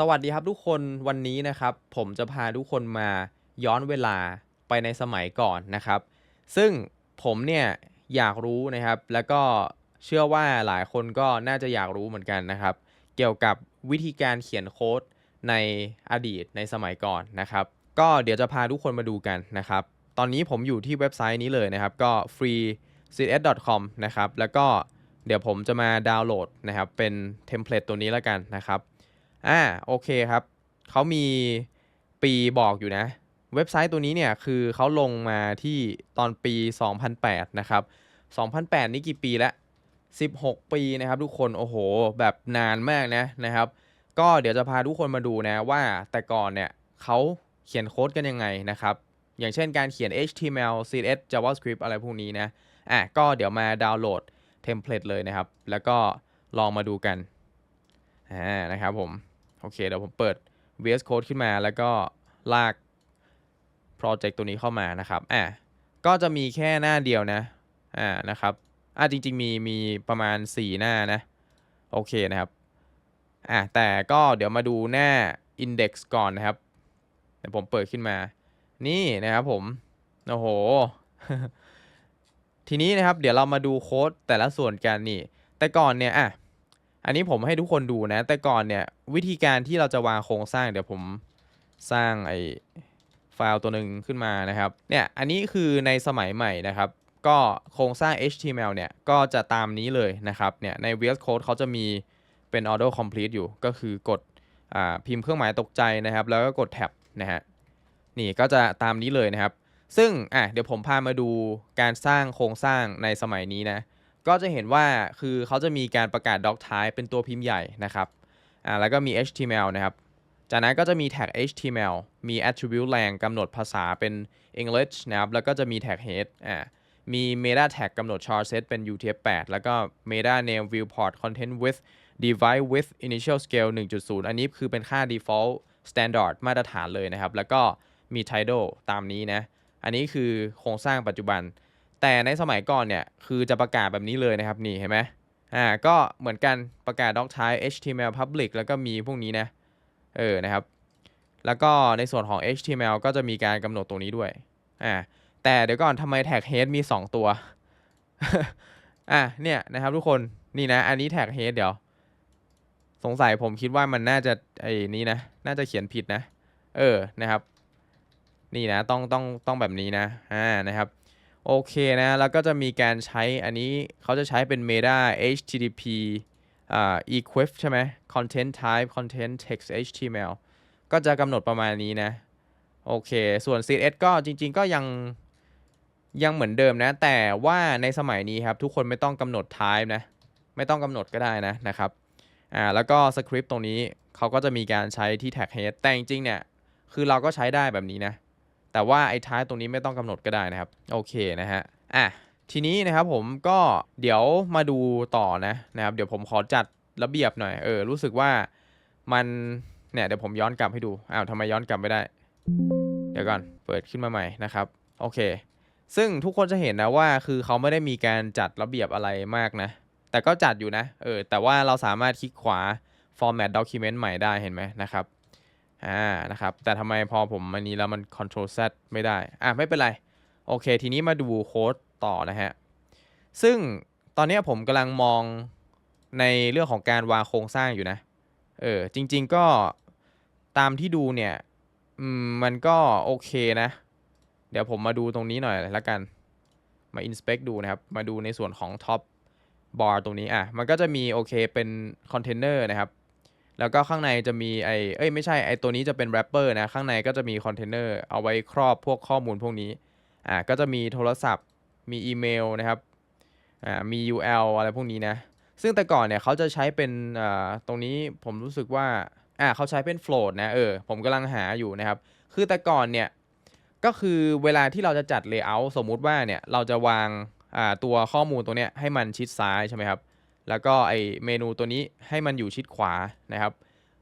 สวัสดีครับทุกคนวันนี้นะครับ ผมจะพาทุกคนมาย้อนเวลาไปในสมัยก่อนนะครับ ซึ่งผมเนี่ยอยากรู้นะครับ แล้วก็เชื่อว่าหลายคนก็น่าจะอยากรู้เหมือนกันนะครับ เกี่ยวกับวิธีการเขียนโค้ดในอดีตในสมัยก่อนนะครับ ก็เดี๋ยวจะพาทุกคนมาดูกันนะครับ ตอนนี้ผมอยู่ที่เว็บไซต์นี้เลยนะครับ ก็ free cs.com นะครับแล้วก็เดี๋ยวผมจะมาดาวน์โหลดนะครับเป็นเทมเพลตตัวนี้แล้วกันนะครับ อ่าโอเคครับ เขามีปีบอกอยู่นะ เว็บไซต์ตัวนี้เนี่ยคือเขาลงมาที่ตอนปี 2008 นะครับ 2008 นี่กี่ปีแล้ว 16 ปีนะครับทุกคนโอ้โห แบบนานมากนะนะครับ ก็เดี๋ยวจะพาทุกคนมาดูนะว่าแต่ก่อนเนี่ยเขาเขียนโค้ดกันยังไงนะครับ อย่างเช่นการเขียน HTML CSS JavaScript อะไรพวกนี้นะอะก็เดี๋ยวมาดาวน์โหลดเทมเพลตเลยนะครับ แล้วก็ลองมาดูกันอ่านะครับผม โอเค เดี๋ยวผมเปิด VS Code ขึ้นมาแล้วก็ลากโปรเจกต์ตัวนี้เข้ามานะครับอ่าก็จะมีแค่หน้าเดียวนะอ่านะครับอ่าจริง ๆ มีมีประมาณ 4 หน้านะ โอเคนะครับอ่าแต่ก็เดี๋ยวมาดูหน้า Index ก่อนนะครับเดี๋ยวผมเปิดขึ้นมา นี่นะครับผม โอ้โห ทีนี้นะครับ เดี๋ยวเรามาดูโค้ดแต่ละส่วนกันนี่ แต่ก่อนเนี่ยอะ อันนี้ผมให้ทุกคนดูนะ แต่ก่อนเนี่ย วิธีการที่เราจะวางโครงสร้างเดี๋ยวผมสร้างไอ้ไฟล์ตัวหนึ่งขึ้นมานะครับ เนี่ย อันนี้คือในสมัยใหม่นะครับ ก็โครงสร้าง HTML เนี่ย ก็จะตามนี้เลยนะครับ เนี่ย ใน VS Code เขาจะมีเป็น auto complete อยู่ ก็คือกดอ่าพิมพ์เครื่องหมายตกใจนะครับ แล้วก็กดแท็บนะฮะ นี่ก็จะตามนี้เลยนะครับ ซึ่งอะเดี๋ยวผมพามาดูการสร้างโครงสร้างในสมัยนี้นะ ก็จะเห็นว่าคือเขาจะมีการประกาศ doc type เป็นตัวพิมพ์ใหญ่นะครับอ่าแล้วก็มี HTML นะครับ จากนั้นก็จะมีแท็ก HTML มี attribute แรงกำหนดภาษาเป็น English นะครับ แล้วก็จะมีแท็ก head อ่ามี meta tag กำหนด char set เป็น UTF-8 แล้วก็ meta name viewport content width divide width initial scale 1.0 อันนี้คือเป็นค่า default standard มาตรฐานเลยนะครับ แล้วก็มี title ตามนี้นะ อันนี้คือโครงสร้างปัจจุบัน แต่ในสมัยก่อนเนี่ยคือจะประกาศแบบนี้เลยนะครับนี่เห็นไหมอ่าก็เหมือนกันประกาศ doc type HTML public แล้วก็มีพวกนี้นะเออนะครับ แล้วก็ในส่วนของ HTML ก็จะมีการกำหนดตรงนี้ด้วยอ่าแต่เดี๋ยวก่อนทำไมแท็ก head มี 2 ตัวอะเนี่ยนะครับทุกคนนี่นะอันนี้แท็ก head เดี๋ยว สงสัยผมคิดว่ามันน่าจะไอ้นี้นะ น่าจะเขียนผิดนะ เออนะครับ นี่นะต้องต้องต้องแบบนี้นะอ่านะครับ โอเคนะ แล้วก็จะมีการใช้อันนี้เขาจะใช้เป็น meta http อ่า equif ใช่ไหม content type content text html ก็จะกำหนดประมาณนี้นะ โอเค ส่วน css ก็จริง ๆ ก็ยังยังเหมือนเดิมนะ แต่ว่าในสมัยนี้ครับทุกคนไม่ต้องกำหนด type นะ ไม่ต้องกำหนดก็ได้นะนะครับ อ่า แล้วก็ script ตรงนี้เขาก็จะมีการใช้ที่ tag head แต่จริงๆเนี่ย คือเราก็ใช้ได้แบบนี้นะ แต่ว่าไอ้ท้ายตรงนี้ไม่ต้องกำหนดก็ได้นะครับ โอเคนะฮะอะทีนี้นะครับผมก็เดี๋ยวมาดูต่อนะนะครับ เดี๋ยวผมขอจัดระเบียบหน่อยเออรู้สึกว่ามันเนี่ยเดี๋ยวผมย้อนกลับให้ดูอ้าวทำไมย้อนกลับไม่ได้ เดี๋ยวก่อนเปิดขึ้นมาใหม่นะครับโอเค ซึ่งทุกคนจะเห็นนะว่าคือเขาไม่ได้มีการจัดระเบียบอะไรมากนะ แต่ก็จัดอยู่นะเออแต่ว่าเราสามารถคลิกขวา format document ใหม่ได้เห็นไหมนะครับ อ่านะครับแต่ทำไมพอผมอันนี้แล้วมัน control z ไม่ได้ อะไม่เป็นไร โอเค ทีนี้มาดูโค้ดต่อนะฮะ ซึ่งตอนนี้ผมกำลังมองในเรื่องของการวางโครงสร้างอยู่นะ เออ จริง ๆ ก็ตามที่ดูเนี่ยอืมมันก็โอเคนะ เดี๋ยวผมมาดูตรงนี้หน่อยละกันมา inspect ดูนะครับ มาดูในส่วนของ top bar ตรงนี้อะ มันก็จะมีโอเคเป็น container นะครับ แล้วก็ข้างในจะมีไอเอ้ยไม่ใช่ไอตัวนี้จะเป็นแรปเปอร์นะข้างในก็จะมีคอนเทนเนอร์เอาไว้ครอบพวกข้อมูลพวกนี้อ่าก็จะมีโทรศัพท์มีอีเมลนะครับอ่ามี UL อะไรพวกนี้นะ ซึ่งแต่ก่อนเนี่ยเขาจะใช้เป็นอ่าตรงนี้ผมรู้สึกว่าอ่าเขาใช้เป็น float นะเออผมกำลังหาอยู่นะครับ คือแต่ก่อนเนี่ยก็คือเวลาที่เราจะจัด layout สมมุติว่าเนี่ยเราจะวางอ่าตัวข้อมูลตัวเนี้ยให้มันชิดซ้ายใช่ไหมครับ แล้วก็ไอเมนูตัวนี้ให้มันอยู่ชิดขวานะครับ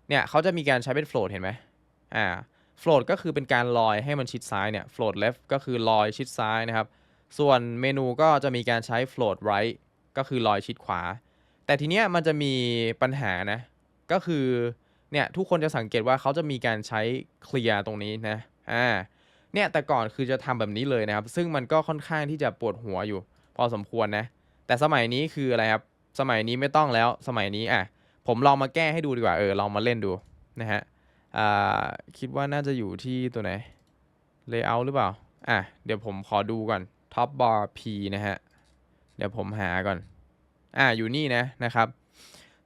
เนี่ยเขาจะมีการใช้เป็น float เห็นไหมอ่า float ก็คือเป็นการลอยให้มันชิดซ้ายเนี่ย float left ก็คือลอยชิดซ้ายนะครับ ส่วนเมนูก็จะมีการใช้ float right ก็คือลอยชิดขวา แต่ทีเนี้ยมันจะมีปัญหานะ ก็คือเนี่ยทุกคนจะสังเกตว่าเขาจะมีการใช้เคลียร์ตรงนี้นะอ่าเนี่ยแต่ก่อนคือจะทำแบบนี้เลยนะครับ ซึ่งมันก็ค่อนข้างที่จะปวดหัวอยู่ พอสมควรนะ แต่สมัยนี้คืออะไรครับ สมัยนี้ไม่ต้องแล้วสมัยนี้อะผมลองมาแก้ให้ดูดีกว่าเออลองมาเล่นดูนะฮะอ่าคิดว่าน่าจะอยู่ที่ตัวไหน layout หรือเปล่าอะเดี๋ยวผมขอดูก่อน top bar p นะฮะเดี๋ยวผมหาก่อนอ่าอยู่นี่นะนะครับ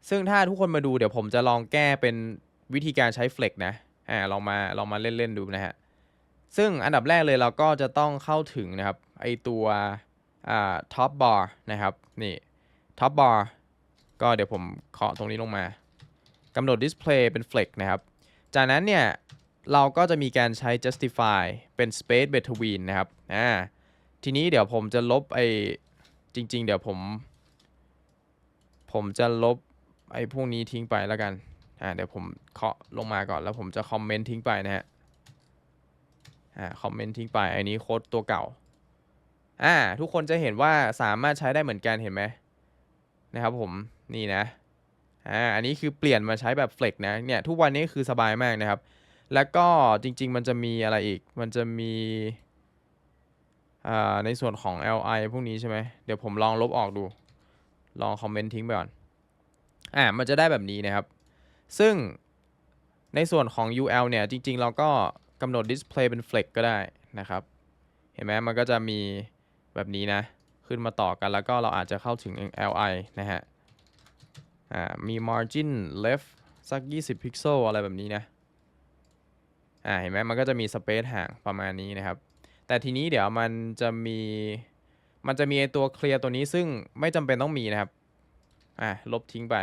ซึ่งถ้าทุกคนมาดูเดี๋ยวผมจะลองแก้เป็นวิธีการใช้ flex นะอ่าลองมาลองมาเล่นๆดูนะฮะซึ่งอันดับแรกเลยเราก็จะต้องเข้าถึงนะครับไอตัวอ่า top bar นะครับนี่ top bar ก็เดี๋ยวผมเคาะตรงนี้ลงมากำหนด display เป็น flex นะครับ จากนั้นเนี่ย เราก็จะมีการใช้ justify เป็น space between นะครับอ่าทีนี้เดี๋ยวผมจะลบไอ้จริง ๆ เดี๋ยวผม ผมจะลบไอ้พวกนี้ทิ้งไปแล้วกันอ่าเดี๋ยวผมเคาะลงมาก่อนแล้วผมจะคอมเมนต์ทิ้งไปนะฮะอ่าคอมเมนต์ทิ้งไปอันนี้โค้ดตัวเก่าอ่าทุกคนจะเห็นว่าสามารถใช้ได้เหมือนกันเห็นไหม นะครับผมนี่นะอ่าอันนี้คือเปลี่ยนมาใช้แบบ flex นะเนี่ยทุกวันนี้คือสบายมากนะครับ แล้วก็จริง ๆ มันจะมีอะไรอีกมันจะมีอ่าในส่วนของ li พวกนี้ใช่ไหมเดี๋ยวผมลองลบออกดู ลองคอมเมนต์ทิ้งไปก่อนอ่ามันจะได้แบบนี้นะครับ ซึ่งในส่วนของ ul เนี่ยจริง ๆ เราก็กำหนด display เป็น flex ก็ได้นะครับ เห็นไหมมันก็จะมีแบบนี้นะ ขึ้นมาต่อกันแล้วก็เราอาจจะเข้าถึง li นะฮะอ่ามี margin left สัก 20 พิกเซลอะไรแบบนี้นะอ่าเห็นไหมมันก็จะมี space ห่างประมาณนี้นะครับ แต่ทีนี้เดี๋ยวมันจะมีมันจะมีตัวเคลียร์ตัวนี้ซึ่งไม่จำเป็นต้องมีนะครับอ่าลบทิ้งไป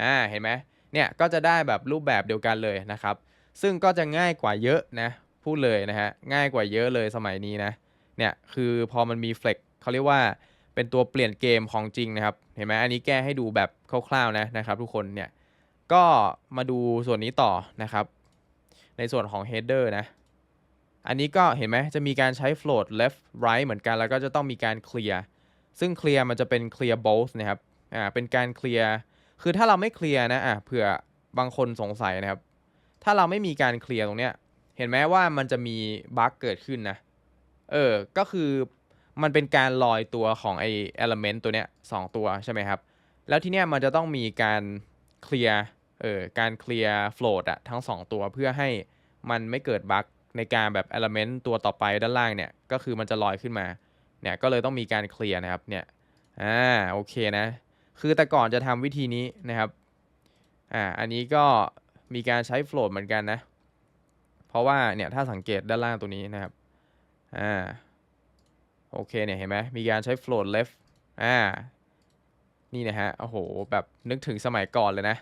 อ่าเห็นไหมเนี่ยก็จะได้แบบรูปแบบเดียวกันเลยนะครับ ซึ่งก็จะง่ายกว่าเยอะนะพูดเลยนะฮะง่ายกว่าเยอะเลยสมัยนี้นะเนี่ยคือพอมันมี flex เขาเรียกว่า เป็นตัวเปลี่ยนเกมของจริงนะครับ เห็นไหมอันนี้แก้ให้ดูแบบคร่าวๆนะนะครับ ทุกคนเนี่ยก็มาดูส่วนนี้ต่อนะครับ ในส่วนของ header นะ อันนี้ก็เห็นไหมจะมีการใช้ float left right เหมือนกันแล้วก็จะต้องมีการ clear ซึ่ง clear มันจะเป็น clear both นะครับอ่าเป็นการ clear คือถ้าเราไม่ clear นะอะเผื่อบางคนสงสัยนะครับ ถ้าเราไม่มีการ clear ตรงเนี้ยเห็นไหมว่ามันจะมีบั๊กเกิดขึ้นนะเออก็คือ มันเป็นการลอยตัวของไอ element ตัวเนี้ยสองตัวใช่ไหมครับ แล้วทีเนี้ยมันจะต้องมีการ clear เออการ clear float อะทั้งสองตัวเพื่อให้มันไม่เกิดบั๊กในการแบบ element ตัวต่อไปด้านล่างเนี่ย ก็คือมันจะลอยขึ้นมาเนี่ยก็เลยต้องมีการ clear นะครับเนี่ยอ่าโอเคนะ คือแต่ก่อนจะทำวิธีนี้นะครับอ่าอันนี้ก็มีการใช้ float เหมือนกันนะ เพราะว่าเนี่ยถ้าสังเกตด้านล่างตัวนี้นะครับอ่า โอเคเนี่ย เห็นไหมมีการใช้ float left อ่า นี่นะฮะ โอ้โห แบบนึกถึงสมัยก่อนเลยนะ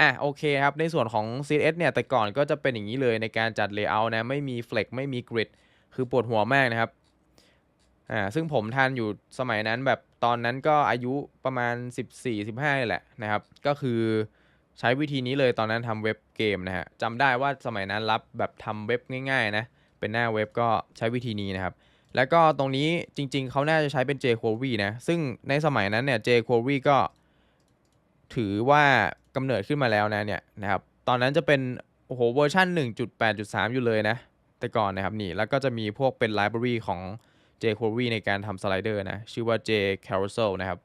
อะ โอเคครับ ในส่วนของ CSS เนี่ย แต่ก่อนก็จะเป็นอย่างนี้เลยในการจัด layout นะ ไม่มี flex ไม่มี grid คือปวดหัวมากนะครับ อ่า ซึ่งผมทันอยู่สมัยนั้นแบบตอนนั้นก็อายุประมาณ 14-15นี่แหละนะครับ ก็คือใช้วิธีนี้เลยตอนนั้นทำเว็บเกมนะฮะจำได้ว่าสมัยนั้นรับแบบทำเว็บง่ายๆนะ เป็นหน้าเว็บก็ใช้วิธีนี้นะครับ แล้วก็ตรงนี้จริง ๆ เขาน่าจะใช้เป็น jQuery นะ ซึ่งในสมัยนั้นเนี่ย jQuery ก็ถือว่ากำเนิดขึ้นมาแล้วนะเนี่ยนะครับ ตอนนั้นจะเป็นโอ้โหเวอร์ชัน1.8.3 อยู่เลยนะ แต่ก่อนนะครับนี่ แล้วก็จะมีพวกเป็นไลบรารีของ jQuery ในการทำสไลเดอร์นะ ชื่อว่า jcarousel นะครับ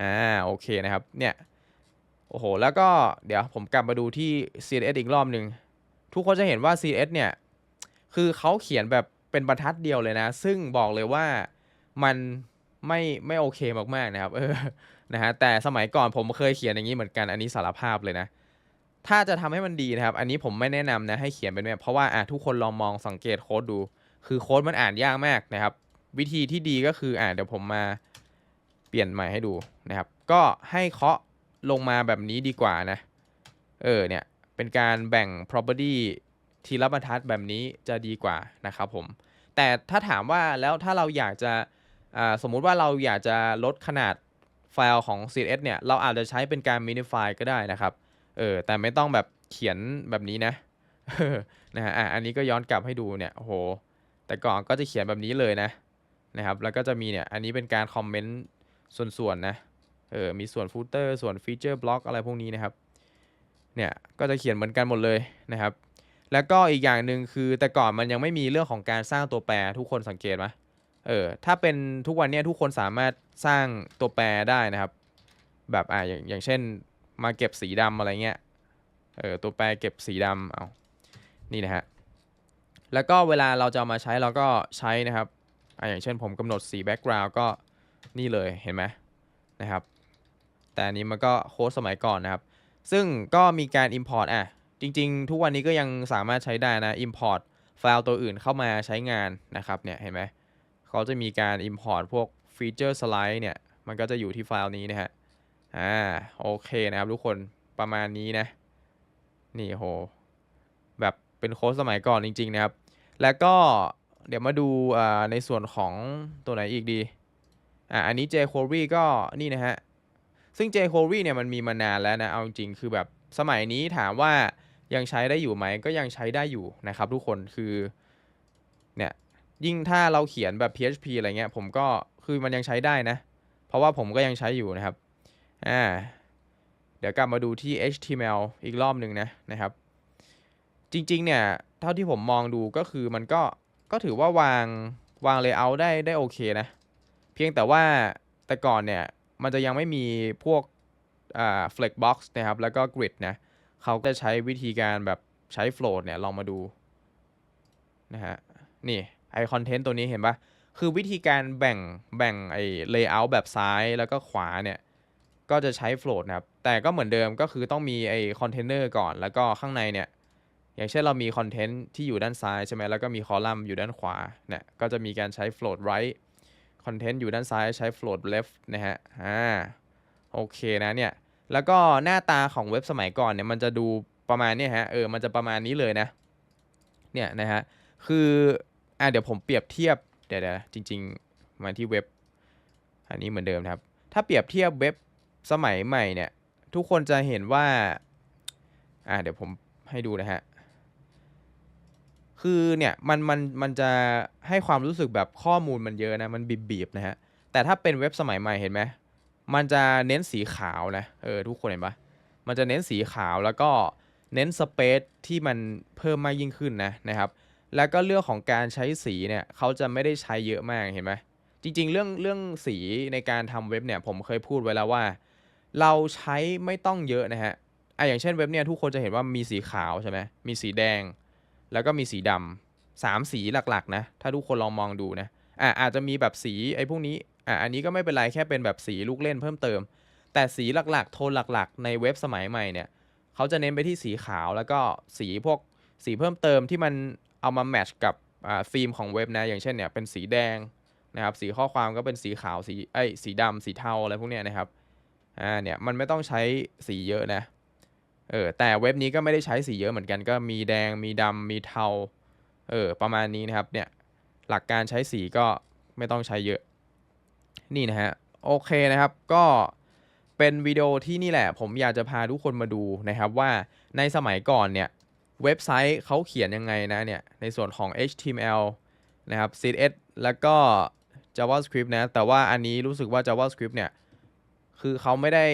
อ่า โอเคนะครับ เนี่ย โอ้โห แล้วก็เดี๋ยวผมกลับมาดูที่ CSS อีกรอบหนึ่ง ทุกคนจะเห็นว่า CSS เนี่ย คือเขาเขียนแบบ เป็นบรรทัดเดียวเลยนะ ซึ่งบอกเลยว่ามันไม่ไม่โอเคมากๆนะครับ เออนะฮะแต่สมัยก่อนผมเคยเขียนอย่างนี้เหมือนกันอันนี้สารภาพเลยนะ ถ้าจะทำให้มันดีนะครับ อันนี้ผมไม่แนะนำนะให้เขียนเป็นแบบเพราะว่าอะทุกคนลองมองสังเกตโค้ดดู คือโค้ดมันอ่านยากมากนะครับ วิธีที่ดีก็คืออะเดี๋ยวผมมาเปลี่ยนใหม่ให้ดูนะครับ ก็ให้เคาะลงมาแบบนี้ดีกว่านะ เออเนี่ยเป็นการแบ่ง property ทีละบรรทัดแบบนี้จะดีกว่านะครับผม แต่ถ้าถามว่าแล้วถ้าเราอยากจะสมมุติว่าเราอยากจะลดขนาดไฟล์ของ CSS เนี่ย เราอาจจะใช้เป็นการ minify ก็ได้นะครับ เออ แต่ไม่ต้องแบบเขียนแบบนี้นะนะฮะอะอันนี้ก็ย้อนกลับให้ดูเนี่ยโห แต่ก่อนก็จะเขียนแบบนี้เลยนะ นะครับ แล้วก็จะมีเนี่ย อันนี้เป็นการคอมเมนต์ส่วนๆนะ เออ มีส่วน footer ส่วน feature block อะไรพวกนี้นะครับ เนี่ย ก็จะเขียนเหมือนกันหมดเลยนะครับ แล้วก็อีกอย่างหนึ่งคือแต่ก่อนมันยังไม่มีเรื่องของการสร้างตัวแปรทุกคนสังเกตไหมเออถ้าเป็นทุกวันนี้ทุกคนสามารถสร้างตัวแปรได้นะครับ แบบอ่าอย่างอย่างเช่นมาเก็บสีดำอะไรเงี้ยเออตัวแปรเก็บสีดำเอานี่นะฮะแล้วก็เวลาเราจะามาใช้เราก็ใช้นะครับอ่าอย่างเช่นผมกำหนดสีแบ็กกราวด์ก็นี่เลยเห็นไหมนะครับ แต่อันนี้มันก็โค้ดสมัยก่อนนะครับ ซึ่งก็มีการ Import อะ จริง ๆ ทุกวันนี้ก็ยังสามารถใช้ได้นะ Import ไฟล์ตัวอื่นเข้ามาใช้งานนะครับเนี่ยเห็นไหมเขาจะมีการ Import พวก Feature Slide เนี่ยมันก็จะอยู่ที่ไฟล์นี้นะฮะอ่าโอเคนะครับทุกคนประมาณนี้นะ นี่โห แบบเป็นโค้ดสมัยก่อนจริง ๆ นะครับ แล้วก็เดี๋ยวมาดูอ่าในส่วนของตัวไหนอีกดีอ่าอันนี้ jQuery ก็นี่นะฮะ ซึ่ง jQuery เนี่ยมันมีมานานแล้วนะ เอาจริงๆคือแบบสมัยนี้ถามว่า ยังใช้ได้อยู่ไหมก็ยังใช้ได้อยู่นะครับ ทุกคนคือเนี่ยยิ่งถ้าเราเขียนแบบ PHP อะไรเงี้ยผมก็คือมันยังใช้ได้นะ เพราะว่าผมก็ยังใช้อยู่นะครับอ่าเดี๋ยวกลับมาดูที่ HTML อีกรอบหนึ่งนะนะครับ จริงๆเนี่ยเท่าที่ผมมองดูก็คือมันก็ก็ถือว่าวางวาง layout ได้ได้โอเคนะ เพียงแต่ว่าแต่ก่อนเนี่ยมันจะยังไม่มีพวกอ่า flexbox นะครับแล้วก็ grid นะ เขาก็จะใช้วิธีการแบบใช้ float เนี่ย ลองมาดูนะฮะ นี่ไอคอนเทนต์ตัวนี้เห็นปะคือวิธีการแบ่งแบ่งไอ layout แบบซ้ายแล้วก็ขวาเนี่ย ก็จะใช้ float นะครับ แต่ก็เหมือนเดิมก็คือต้องมีไอคอนเทนเนอร์ก่อน แล้วก็ข้างในเนี่ย อย่างเช่นเรามีคอนเทนต์ที่อยู่ด้านซ้ายใช่ไหมแล้วก็มีคอลัมน์อยู่ด้านขวาเนี่ยก็จะมีการใช้ float right คอนเทนต์อยู่ด้านซ้ายใช้ float left นะฮะ อ่า โอเคนะเนี่ย แล้วก็หน้าตาของเว็บสมัยก่อนเนี่ยมันจะดูประมาณนี้ฮะเออมันจะประมาณนี้เลยนะเนี่ยนะฮะคืออ่าเดี๋ยวผมเปรียบเทียบเดี๋ยวๆจริง ๆ มาที่เว็บ อันนี้เหมือนเดิมครับ ถ้าเปรียบเทียบเว็บสมัยใหม่เนี่ย ทุกคนจะเห็นว่าอ่าเดี๋ยวผมให้ดูนะฮะคือเนี่ยมันมันมันจะให้ความรู้สึกแบบข้อมูลมันเยอะนะมันบีบๆนะฮะแต่ถ้าเป็นเว็บสมัยใหม่เห็นไหม มันจะเน้นสีขาวนะ เออทุกคนเห็นปะมันจะเน้นสีขาวแล้วก็เน้นสเปซที่มันเพิ่มมากยิ่งขึ้นนะนะครับ แล้วก็เรื่องของการใช้สีเนี่ยเขาจะไม่ได้ใช้เยอะมากเห็นไหมจริง ๆ เรื่องเรื่องสีในการทำเว็บเนี่ยผมเคยพูดไว้แล้วว่า เราใช้ไม่ต้องเยอะนะฮะอะอย่างเช่นเว็บเนี่ยทุกคนจะเห็นว่ามีสีขาวใช่ไหมมีสีแดง แล้วก็มีสีดำสามสีหลักๆนะถ้าทุกคนลองมองดูนะอะอาจจะมีแบบสีไอ้พวกนี้ อะอันนี้ก็ไม่เป็นไรแค่เป็นแบบสีลูกเล่นเพิ่มเติม แต่สีหลักๆ โทนหลักๆ ในเว็บสมัยใหม่เนี่ยเขาจะเน้นไปที่สีขาวแล้วก็สีพวกสีเพิ่มเติมที่มันเอามาแมทช์กับอ่าธีมของเว็บนะอย่างเช่นเนี่ยเป็นสีแดงนะครับสีข้อความก็เป็นสีขาวสีไอ้สีดำสีเทาอะไรพวกเนี้ยนะครับอ่าเนี่ยมันไม่ต้องใช้สีเยอะนะเออแต่เว็บนี้ก็ไม่ได้ใช้สีเยอะเหมือนกันก็มีแดงมีดำมีเทาเออประมาณนี้นะครับเนี่ยหลักการใช้สีก็ไม่ต้องใช้เยอะ นี่นะฮะโอเคนะครับก็เป็นวิดีโอที่นี่แหละ ผมอยากจะพาทุกคนมาดูนะครับว่าในสมัยก่อนเนี่ยเว็บไซต์เขาเขียนยังไงนะเนี่ยในส่วนของ HTML นะครับ CSS แล้วก็ JavaScript นะ แต่ว่าอันนี้รู้สึกว่า JavaScript เนี่ย คือเขาไม่ได้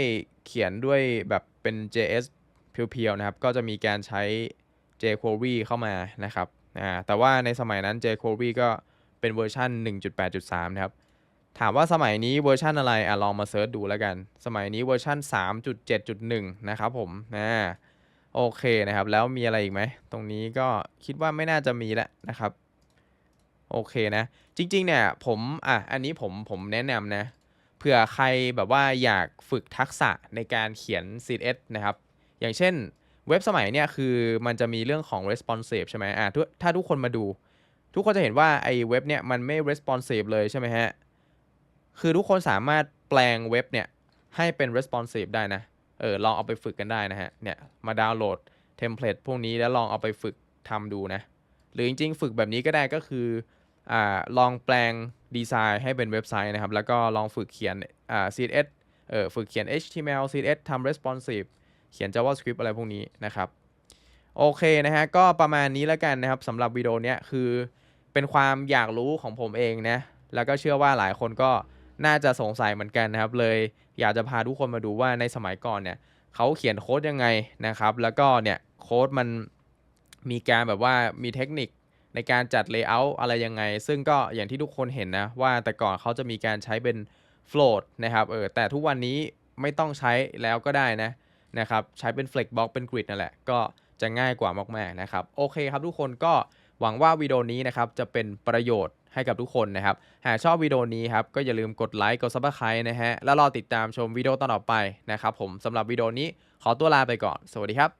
เขียนด้วยแบบเป็น JS เพียวๆนะครับ ก็จะมีการใช้ jQuery เข้ามานะครับอ่าแต่ว่าในสมัยนั้น jQuery ก็เป็นเวอร์ชัน1.8.3 นะครับ ถามว่าสมัยนี้เวอร์ชันอะไรอะลองมาเซิร์ชดูแล้วกัน สมัยนี้เวอร์ชัน3.7.1 นะครับผมอ่าโอเคนะครับ แล้วมีอะไรอีกไหม ตรงนี้ก็คิดว่าไม่น่าจะมีแล้วนะครับ โอเคนะ จริง ๆ เนี่ยผมอะอันนี้ผมผมแนะนำนะเผื่อใครแบบว่าอยากฝึกทักษะในการเขียน CSS นะครับ อย่างเช่นเว็บสมัยเนี่ยคือมันจะมีเรื่องของ responsive ใช่ไหมอะถ้าทุกคนมาดู ทุกคนจะเห็นว่าไอ้เว็บเนี่ยมันไม่ responsive เลยใช่ไหมฮะ คือทุกคนสามารถแปลงเว็บเนี่ยให้เป็น responsive ได้นะ เออลองเอาไปฝึกกันได้นะฮะ เนี่ยมาดาวน์โหลดเทมเพลตพวกนี้แล้วลองเอาไปฝึกทำดูนะ หรือจริงๆ ฝึกแบบนี้ก็ได้ก็คืออ่าลองแปลงดีไซน์ให้เป็นเว็บไซต์นะครับ แล้วก็ลองฝึกเขียนอ่า CSS เออฝึกเขียน HTML CSS ทำ responsive เขียน JavaScript อะไรพวกนี้นะครับ โอเคนะฮะ ก็ประมาณนี้แล้วกันนะครับสำหรับวิดีโอเนี้ยคือเป็นความอยากรู้ของผมเองนะ แล้วก็เชื่อว่าหลายคนก็ น่าจะสงสัยเหมือนกันนะครับ เลยอยากจะพาทุกคนมาดูว่าในสมัยก่อนเนี่ยเขาเขียนโค้ดยังไงนะครับ แล้วก็เนี่ยโค้ดมันมีการแบบว่ามีเทคนิคในการจัด Layout อะไรยังไง ซึ่งก็อย่างที่ทุกคนเห็นนะ ว่าแต่ก่อนเขาจะมีการใช้เป็น float นะครับเออแต่ทุกวันนี้ไม่ต้องใช้แล้วก็ได้นะนะครับใช้เป็น flex box เป็น grid นั่นแหละ ก็จะง่ายกว่ามากๆนะครับ โอเคครับทุกคนก็หวังว่าวิดีโอนี้นะครับจะเป็นประโยชน์ ให้กับทุกคนนะครับ หากชอบวิดีโอนี้ครับ ก็อย่าลืมกดไลค์ กดซับสไคร b e นะฮะ แล้วรอติดตามชมวิดีโอต่อไปนะครับผมสำหรับวิดีโอนี้ขอตัวลาไปก่อน สวัสดีครับ